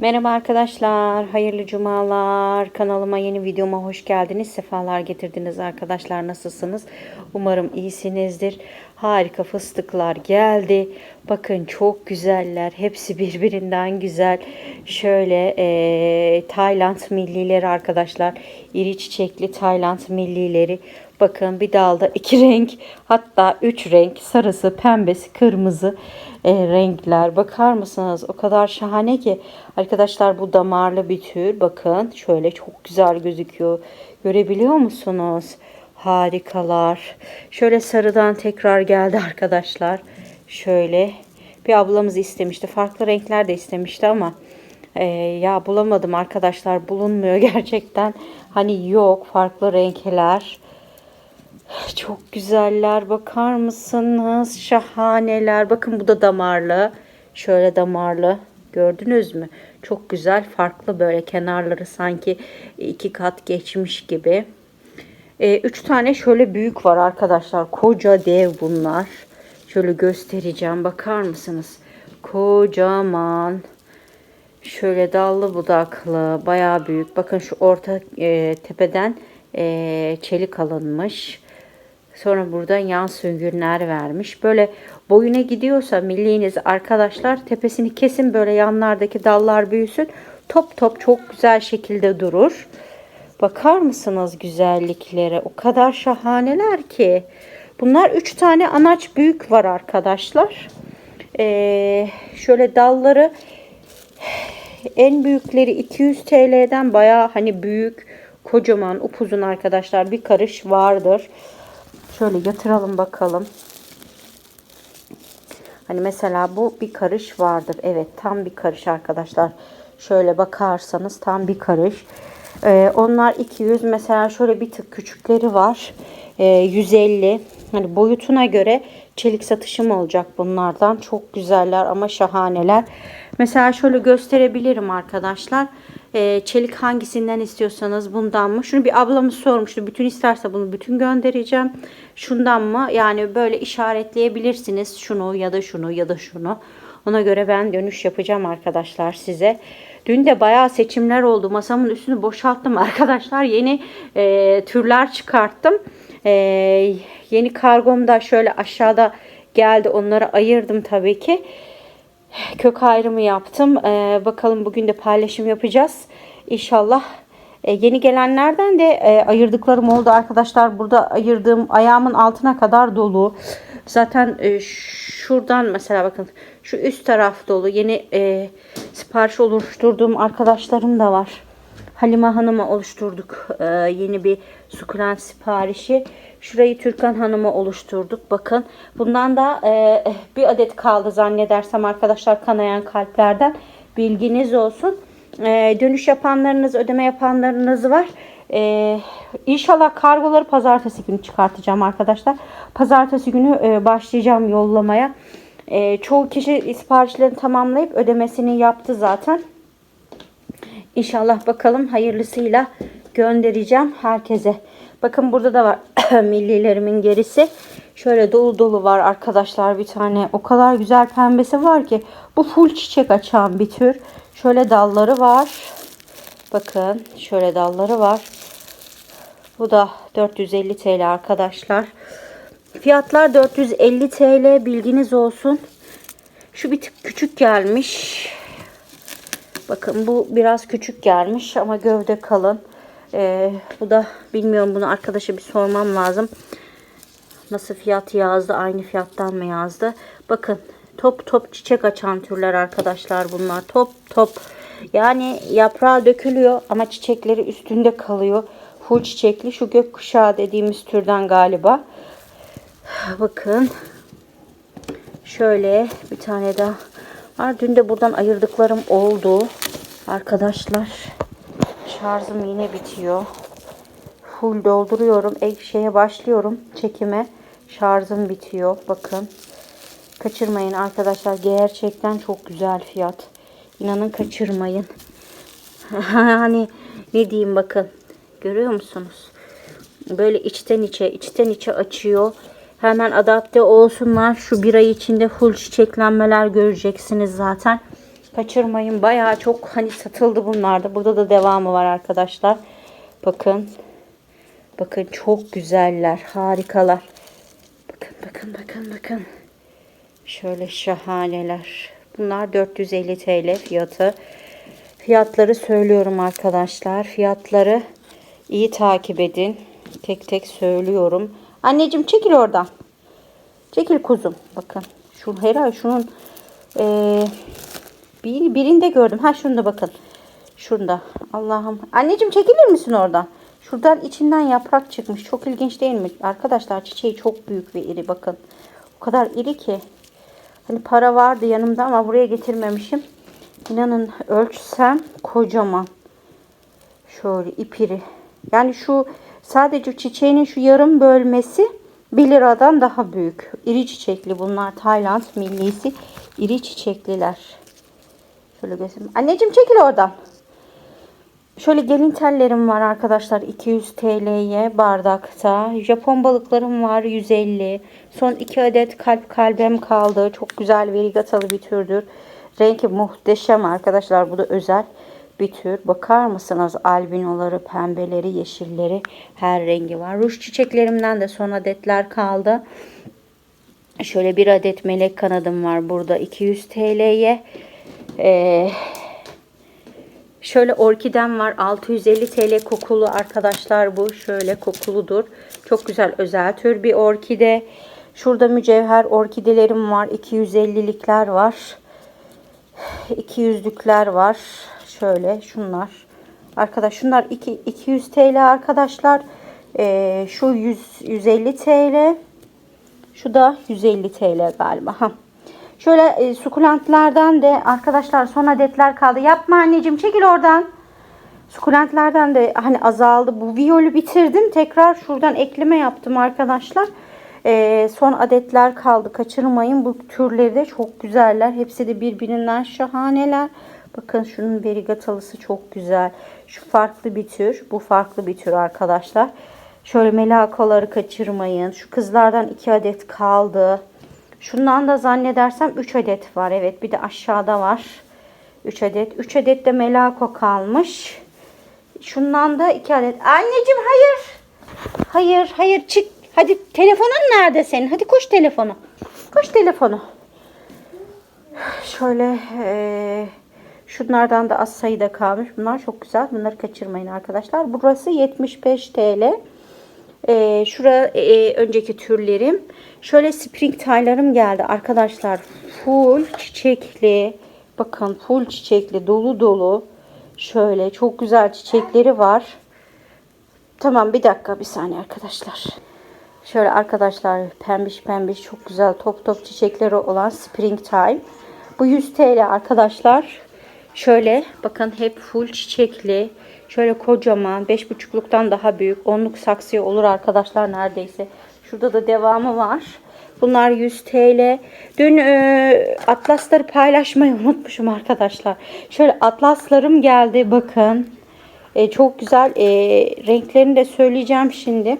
Merhaba arkadaşlar, hayırlı cumalar. Kanalıma yeni videoma hoş geldiniz. Sefalar getirdiniz arkadaşlar. Nasılsınız? Umarım iyisinizdir. Harika fıstıklar geldi. Bakın çok güzeller. Hepsi birbirinden güzel. Şöyle eee, Tayland millileri arkadaşlar. İri çiçekli Tayland millileri. Bakın bir dalda iki renk hatta üç renk sarısı, pembesi, kırmızı e, renkler. Bakar mısınız? O kadar şahane ki. Arkadaşlar bu damarlı bir tür. Bakın şöyle çok güzel gözüküyor. Görebiliyor musunuz? Harikalar. Şöyle sarıdan tekrar geldi arkadaşlar. Şöyle bir ablamız istemişti. Farklı renkler de istemişti ama e, ya bulamadım arkadaşlar. Bulunmuyor gerçekten. Hani yok farklı renkler. Çok güzeller. Bakar mısınız? Şahaneler. Bakın bu da damarlı. Şöyle damarlı. Gördünüz mü? Çok güzel. Farklı böyle kenarları sanki iki kat geçmiş gibi. Ee, üç tane şöyle büyük var arkadaşlar. Koca dev bunlar. Şöyle göstereceğim. Bakar mısınız? Kocaman. Şöyle dallı budaklı. Bayağı büyük. Bakın şu orta e, tepeden e, çelik alınmış. Sonra buradan yan süngünler vermiş. Böyle boyuna gidiyorsa milliğiniz arkadaşlar tepesini kesin böyle yanlardaki dallar büyüsün. Top top çok güzel şekilde durur. Bakar mısınız güzelliklere? O kadar şahaneler ki. Bunlar 3 tane anaç büyük var arkadaşlar. Ee, şöyle dalları en büyükleri 200 TL'den baya hani büyük, kocaman, upuzun arkadaşlar bir karış vardır. Şöyle yatıralım bakalım. Hani mesela bu bir karış vardır. Evet tam bir karış arkadaşlar. Şöyle bakarsanız tam bir karış. Ee, onlar 200 mesela şöyle bir tık küçükleri var. Ee, 150 hani boyutuna göre çelik satışım olacak bunlardan. Çok güzeller ama şahaneler. Mesela şöyle gösterebilirim arkadaşlar. Ee, çelik hangisinden istiyorsanız bundan mı? Şunu bir ablamız sormuştu. Bütün isterse bunu bütün göndereceğim. Şundan mı? Yani böyle işaretleyebilirsiniz. Şunu ya da şunu ya da şunu. Ona göre ben dönüş yapacağım arkadaşlar size. Dün de bayağı seçimler oldu. Masamın üstünü boşalttım arkadaşlar. Yeni e, türler çıkarttım. E, yeni kargom da şöyle aşağıda geldi. Onları ayırdım tabii ki. Kök ayrımı yaptım. E, bakalım bugün de paylaşım yapacağız. İnşallah e, yeni gelenlerden de e, ayırdıklarım oldu arkadaşlar. Burada ayırdığım ayağımın altına kadar dolu. Zaten e, şuradan mesela bakın şu üst taraf dolu. Yeni e, sipariş oluşturduğum arkadaşlarım da var. Halime Hanım'a oluşturduk e, yeni bir sukulent siparişi. Şurayı Türkan Hanım'a oluşturduk. Bakın bundan da e, bir adet kaldı zannedersem arkadaşlar kanayan kalplerden. Bilginiz olsun. E, dönüş yapanlarınız, ödeme yapanlarınız var. E, inşallah kargoları pazartesi günü çıkartacağım arkadaşlar. Pazartesi günü e, başlayacağım yollamaya. E, çoğu kişi siparişlerini tamamlayıp ödemesini yaptı zaten. İnşallah bakalım hayırlısıyla göndereceğim herkese. Bakın burada da var millilerimin gerisi. Şöyle dolu dolu var arkadaşlar bir tane. O kadar güzel pembesi var ki. Bu full çiçek açan bir tür. Şöyle dalları var. Bakın şöyle dalları var. Bu da 450 TL arkadaşlar. Fiyatlar 450 TL bilginiz olsun. Şu bir tık küçük gelmiş. Bakın bu biraz küçük gelmiş ama gövde kalın. Ee, bu da bilmiyorum bunu arkadaşa bir sormam lazım. Nasıl fiyat yazdı? Aynı fiyattan mı yazdı? Bakın top top çiçek açan türler arkadaşlar bunlar. Top top. Yani yaprağı dökülüyor ama çiçekleri üstünde kalıyor. Full çiçekli şu gökkuşağı dediğimiz türden galiba. Bakın. Şöyle bir tane daha var. Dün de buradan ayırdıklarım oldu. Arkadaşlar şarjım yine bitiyor. Full dolduruyorum. Ek başlıyorum çekime. Şarjım bitiyor. Bakın. Kaçırmayın arkadaşlar. Gerçekten çok güzel fiyat. İnanın kaçırmayın. hani ne diyeyim bakın. Görüyor musunuz? Böyle içten içe, içten içe açıyor. Hemen adapte olsunlar. Şu bir ay içinde full çiçeklenmeler göreceksiniz zaten. Kaçırmayın. Bayağı çok hani satıldı bunlarda. Burada da devamı var arkadaşlar. Bakın. Bakın çok güzeller. Harikalar. Bakın bakın bakın bakın. Şöyle şahaneler. Bunlar 450 TL fiyatı. Fiyatları söylüyorum arkadaşlar. Fiyatları iyi takip edin. Tek tek söylüyorum. Anneciğim çekil oradan. Çekil kuzum. Bakın. Şu herhalde şunun eee bir, birinde gördüm. Ha şunda bakın. Şurada. Allah'ım. Anneciğim çekilir misin oradan? Şuradan içinden yaprak çıkmış. Çok ilginç değil mi? Arkadaşlar çiçeği çok büyük ve iri. Bakın. O kadar iri ki. Hani para vardı yanımda ama buraya getirmemişim. İnanın ölçsem kocaman. Şöyle ipiri. Yani şu sadece çiçeğinin şu yarım bölmesi 1 liradan daha büyük. İri çiçekli bunlar. Tayland millisi. iri çiçekliler. Şöyle göstereyim. Anneciğim çekil oradan. Şöyle gelin tellerim var arkadaşlar 200 TL'ye bardakta. Japon balıklarım var 150. Son 2 adet kalp kalbem kaldı. Çok güzel verigatalı bir türdür. Rengi muhteşem arkadaşlar. Bu da özel bir tür. Bakar mısınız albinoları, pembeleri, yeşilleri her rengi var. Ruj çiçeklerimden de son adetler kaldı. Şöyle bir adet melek kanadım var burada 200 TL'ye. Ee, şöyle orkidem var 650 TL kokulu arkadaşlar bu. Şöyle kokuludur. Çok güzel özel tür bir orkide. Şurada mücevher orkidelerim var. 250'likler var. 200'lükler var. Şöyle şunlar. Arkadaş şunlar 2, 200 TL arkadaşlar. Ee, şu 100, 150 TL. Şu da 150 TL galiba. Ha. Şöyle e, sukulentlerden de arkadaşlar son adetler kaldı. Yapma anneciğim çekil oradan. Sukulentlerden de hani azaldı. Bu viyolu bitirdim. Tekrar şuradan ekleme yaptım arkadaşlar. E, son adetler kaldı. Kaçırmayın. Bu türleri de çok güzeller. Hepsi de birbirinden şahaneler. Bakın şunun verigatalısı çok güzel. Şu farklı bir tür. Bu farklı bir tür arkadaşlar. Şöyle melakaları kaçırmayın. Şu kızlardan iki adet kaldı. Şundan da zannedersem 3 adet var. Evet bir de aşağıda var. 3 adet. 3 adet de melako kalmış. Şundan da 2 adet. Anneciğim hayır. Hayır hayır çık. Hadi telefonun nerede senin? Hadi koş telefonu. Koş telefonu. Şöyle eee şunlardan da az sayıda kalmış. Bunlar çok güzel. Bunları kaçırmayın arkadaşlar. Burası 75 TL. Ee, şura e, önceki türlerim. Şöyle spring taylarım geldi arkadaşlar. Full çiçekli. Bakın full çiçekli dolu dolu. Şöyle çok güzel çiçekleri var. Tamam bir dakika bir saniye arkadaşlar. Şöyle arkadaşlar pembiş pembiş çok güzel top top çiçekleri olan spring time. Bu 100 TL arkadaşlar. Şöyle bakın hep full çiçekli. Şöyle kocaman 5,5'luktan daha büyük. 10'luk saksıya olur arkadaşlar neredeyse. Şurada da devamı var. Bunlar 100 TL. Dün e, atlasları paylaşmayı unutmuşum arkadaşlar. Şöyle atlaslarım geldi bakın. E, çok güzel. E, renklerini de söyleyeceğim şimdi.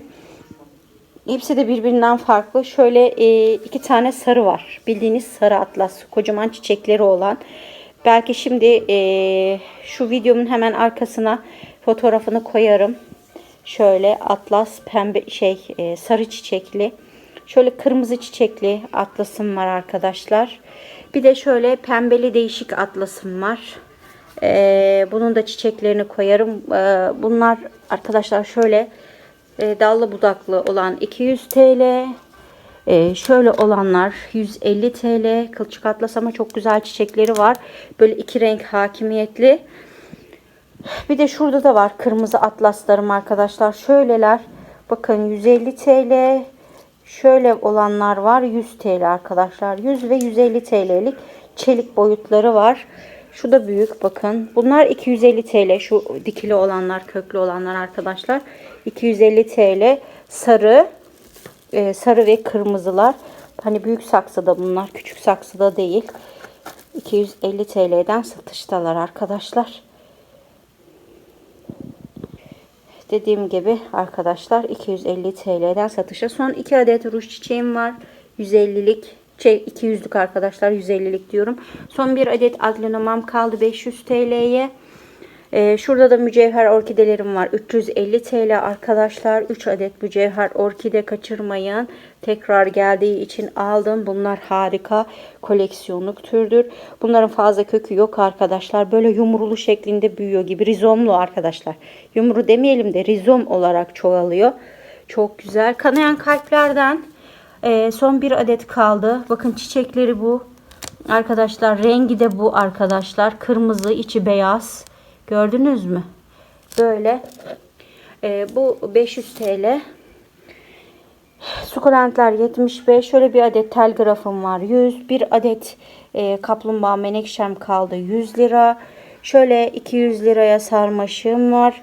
Hepsi de birbirinden farklı. Şöyle e, iki tane sarı var. Bildiğiniz sarı atlas. Kocaman çiçekleri olan. Belki şimdi e, şu videomun hemen arkasına fotoğrafını koyarım. Şöyle atlas pembe şey e, sarı çiçekli. Şöyle kırmızı çiçekli atlasım var arkadaşlar. Bir de şöyle pembeli değişik atlasım var. E, bunun da çiçeklerini koyarım. E, bunlar arkadaşlar şöyle e, dallı budaklı olan 200 TL. Ee, şöyle olanlar 150 TL. Kılçık atlas ama çok güzel çiçekleri var. Böyle iki renk hakimiyetli. Bir de şurada da var kırmızı atlaslarım arkadaşlar. Şöyleler bakın 150 TL. Şöyle olanlar var 100 TL arkadaşlar. 100 ve 150 TL'lik çelik boyutları var. Şu da büyük bakın. Bunlar 250 TL. Şu dikili olanlar, köklü olanlar arkadaşlar. 250 TL. Sarı, e, sarı ve kırmızılar. Hani büyük saksıda bunlar. Küçük saksıda değil. 250 TL'den satıştalar arkadaşlar. Dediğim gibi arkadaşlar 250 TL'den satışa. Son 2 adet ruj çiçeğim var. 150'lik Şey 200'lük arkadaşlar 150'lik diyorum. Son bir adet aglonomam kaldı 500 TL'ye. Ee, şurada da mücevher orkidelerim var. 350 TL arkadaşlar. 3 adet mücevher orkide kaçırmayın. Tekrar geldiği için aldım. Bunlar harika koleksiyonluk türdür. Bunların fazla kökü yok arkadaşlar. Böyle yumrulu şeklinde büyüyor gibi. Rizomlu arkadaşlar. Yumru demeyelim de rizom olarak çoğalıyor. Çok güzel. Kanayan kalplerden e, son bir adet kaldı. Bakın çiçekleri bu. Arkadaşlar rengi de bu arkadaşlar. Kırmızı içi beyaz. Gördünüz mü? Böyle. Ee, bu 500 TL. Sukulentler 75. Şöyle bir adet telgrafım var. 100. Bir adet e, kaplumbağa menekşem kaldı. 100 lira. Şöyle 200 liraya sarmaşığım var.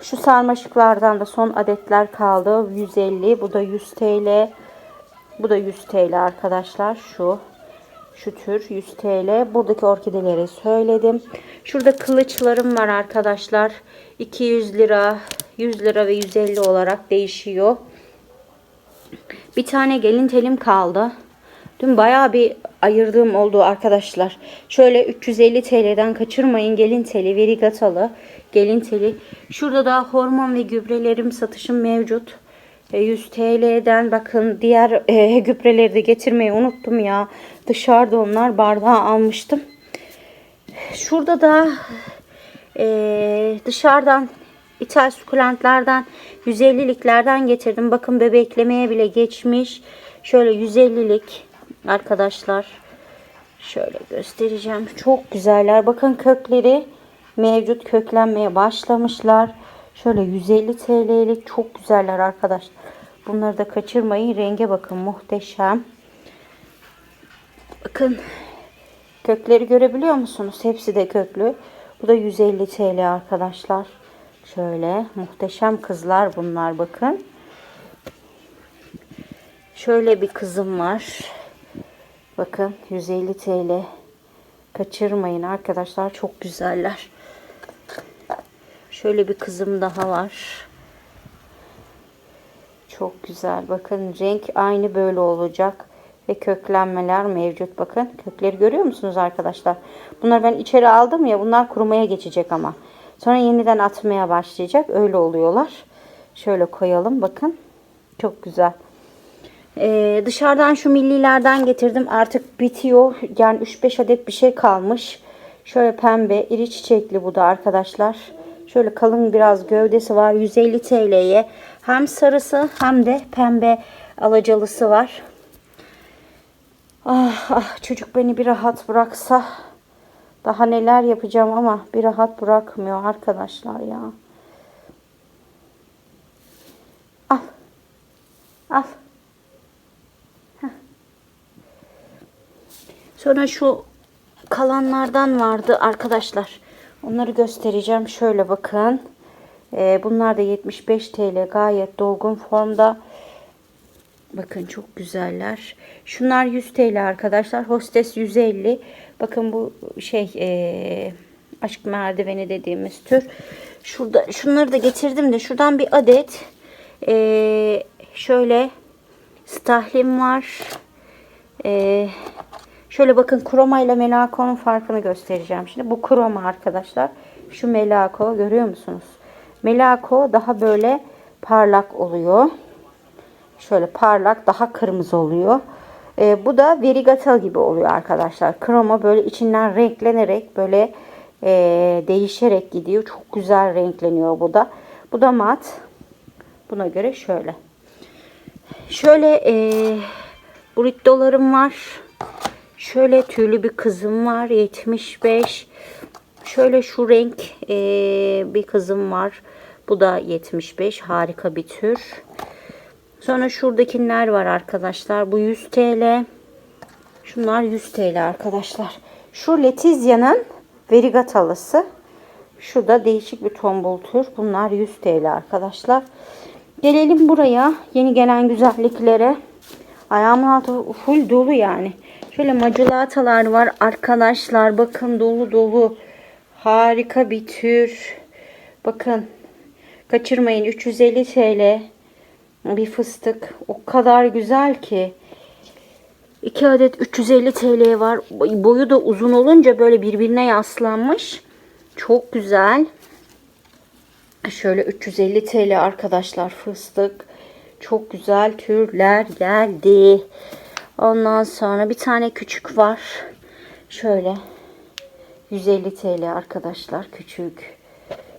Şu sarmaşıklardan da son adetler kaldı. 150. Bu da 100 TL. Bu da 100 TL arkadaşlar. Şu şu tür 100 TL. Buradaki orkideleri söyledim. Şurada kılıçlarım var arkadaşlar. 200 lira, 100 lira ve 150 olarak değişiyor. Bir tane gelin telim kaldı. Dün bayağı bir ayırdığım oldu arkadaşlar. Şöyle 350 TL'den kaçırmayın gelin teli, verigatalı gelin teli. Şurada da hormon ve gübrelerim satışım mevcut. E, 100 TL'den bakın diğer e, gübreleri de getirmeyi unuttum ya. Dışarıda onlar bardağı almıştım. Şurada da e, dışarıdan ithal sukulentlerden 150'liklerden getirdim. Bakın bebeklemeye bile geçmiş. Şöyle 150'lik arkadaşlar. Şöyle göstereceğim. Çok güzeller. Bakın kökleri mevcut köklenmeye başlamışlar. Şöyle 150 TL'lik çok güzeller arkadaşlar. Bunları da kaçırmayın. Renge bakın muhteşem. Bakın kökleri görebiliyor musunuz? Hepsi de köklü. Bu da 150 TL arkadaşlar. Şöyle muhteşem kızlar bunlar bakın. Şöyle bir kızım var. Bakın 150 TL. Kaçırmayın arkadaşlar. Çok güzeller. Şöyle bir kızım daha var. Çok güzel. Bakın renk aynı böyle olacak. Ve köklenmeler mevcut. Bakın kökleri görüyor musunuz arkadaşlar? Bunları ben içeri aldım ya. Bunlar kurumaya geçecek ama. Sonra yeniden atmaya başlayacak. Öyle oluyorlar. Şöyle koyalım. Bakın. Çok güzel. Ee, dışarıdan şu millilerden getirdim. Artık bitiyor. Yani 3-5 adet bir şey kalmış. Şöyle pembe, iri çiçekli bu da arkadaşlar. Şöyle kalın biraz gövdesi var. 150 TL'ye. Hem sarısı hem de pembe alacalısı var. Ah ah çocuk beni bir rahat bıraksa daha neler yapacağım ama bir rahat bırakmıyor arkadaşlar ya. Al. Al. Heh. Sonra şu kalanlardan vardı arkadaşlar. Onları göstereceğim. Şöyle bakın. Ee, bunlar da 75 TL. Gayet dolgun formda. Bakın çok güzeller. Şunlar 100 TL arkadaşlar. Hostes 150. Bakın bu şey ee, aşk merdiveni dediğimiz tür. Şurada şunları da getirdim de şuradan bir adet ee, şöyle stahlim var. Ee, şöyle bakın kroma ile melakonun farkını göstereceğim. Şimdi bu kroma arkadaşlar. Şu melako görüyor musunuz? Melako daha böyle parlak oluyor. Şöyle parlak daha kırmızı oluyor. Ee, bu da verigatal gibi oluyor arkadaşlar. Kroma böyle içinden renklenerek böyle e, değişerek gidiyor. Çok güzel renkleniyor bu da. Bu da mat. Buna göre şöyle. Şöyle e, burritolarım var. Şöyle tüylü bir kızım var. 75. Şöyle şu renk e, bir kızım var. Bu da 75. Harika bir tür. Sonra şuradakiler var arkadaşlar. Bu 100 TL. Şunlar 100 TL arkadaşlar. Şu Letizya'nın verigatalısı. Şu da değişik bir tombul tür. Bunlar 100 TL arkadaşlar. Gelelim buraya. Yeni gelen güzelliklere. Ayağımın altı full dolu yani. Şöyle maculatalar var arkadaşlar. Bakın dolu dolu. Harika bir tür. Bakın. Kaçırmayın. 350 TL. Bir fıstık. O kadar güzel ki. 2 adet 350 TL var. Boyu da uzun olunca böyle birbirine yaslanmış. Çok güzel. Şöyle 350 TL arkadaşlar fıstık. Çok güzel türler geldi. Ondan sonra bir tane küçük var. Şöyle 150 TL arkadaşlar küçük.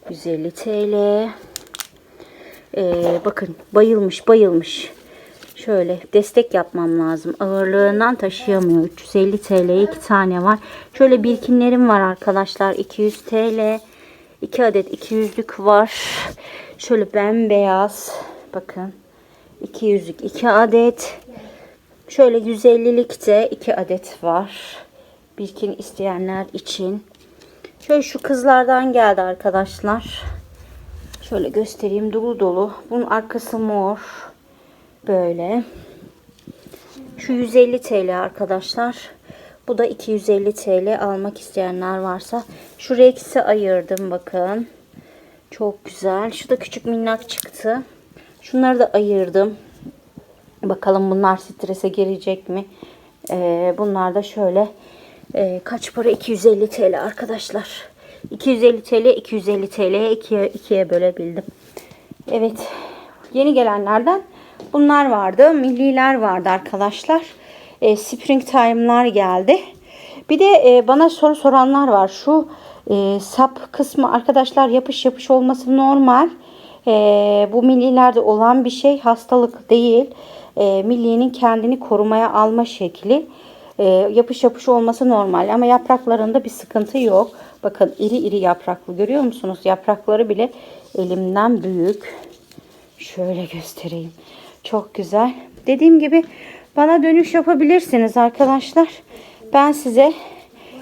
150 TL. Ee, bakın bayılmış bayılmış. Şöyle destek yapmam lazım. Ağırlığından taşıyamıyor. 350 TL iki tane var. Şöyle birkinlerim var arkadaşlar. 200 TL. 2 adet 200'lük var. Şöyle bembeyaz. Bakın. 200'lük 2 adet. Şöyle 150'lik de 2 adet var. Birkin isteyenler için. Şöyle şu kızlardan geldi arkadaşlar. Şöyle göstereyim dolu dolu. Bunun arkası mor. Böyle. Şu 150 TL arkadaşlar. Bu da 250 TL almak isteyenler varsa. Şu Rex'i ayırdım bakın. Çok güzel. Şu da küçük minnak çıktı. Şunları da ayırdım. Bakalım bunlar strese girecek mi? Ee, bunlar da şöyle e, kaç para? 250 TL arkadaşlar. 250 TL, 250 TL'ye ikiye, ikiye bölebildim. Evet. Yeni gelenlerden bunlar vardı. Milliler vardı arkadaşlar. E, spring time'lar geldi. Bir de e, bana soru soranlar var. Şu e, sap kısmı arkadaşlar yapış yapış olması normal. E, bu millilerde olan bir şey. Hastalık değil. E, milliyenin kendini korumaya alma şekli. E, yapış yapış olması normal. Ama yapraklarında bir sıkıntı yok. Bakın iri iri yapraklı görüyor musunuz? Yaprakları bile elimden büyük. Şöyle göstereyim. Çok güzel. Dediğim gibi bana dönüş yapabilirsiniz arkadaşlar. Ben size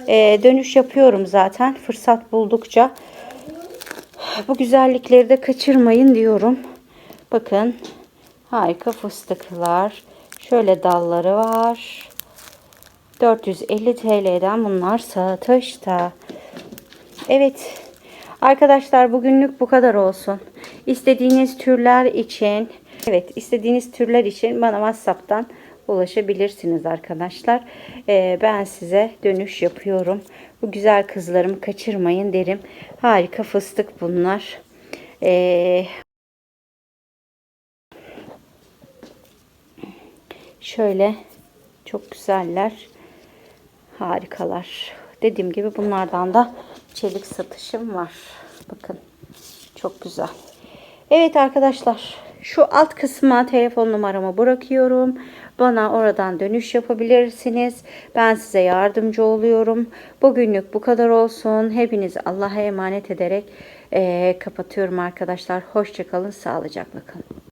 e, dönüş yapıyorum zaten fırsat buldukça. Bu güzellikleri de kaçırmayın diyorum. Bakın harika fıstıklar. Şöyle dalları var. 450 TL'den bunlar satışta. Evet. Arkadaşlar bugünlük bu kadar olsun. İstediğiniz türler için evet istediğiniz türler için bana WhatsApp'tan ulaşabilirsiniz arkadaşlar. Ee, ben size dönüş yapıyorum. Bu güzel kızlarımı kaçırmayın derim. Harika fıstık bunlar. Ee, şöyle çok güzeller. Harikalar. Dediğim gibi bunlardan da çelik satışım var. Bakın. Çok güzel. Evet arkadaşlar. Şu alt kısma telefon numaramı bırakıyorum. Bana oradan dönüş yapabilirsiniz. Ben size yardımcı oluyorum. Bugünlük bu kadar olsun. Hepinizi Allah'a emanet ederek eee, kapatıyorum arkadaşlar. Hoşçakalın. Sağlıcakla kalın.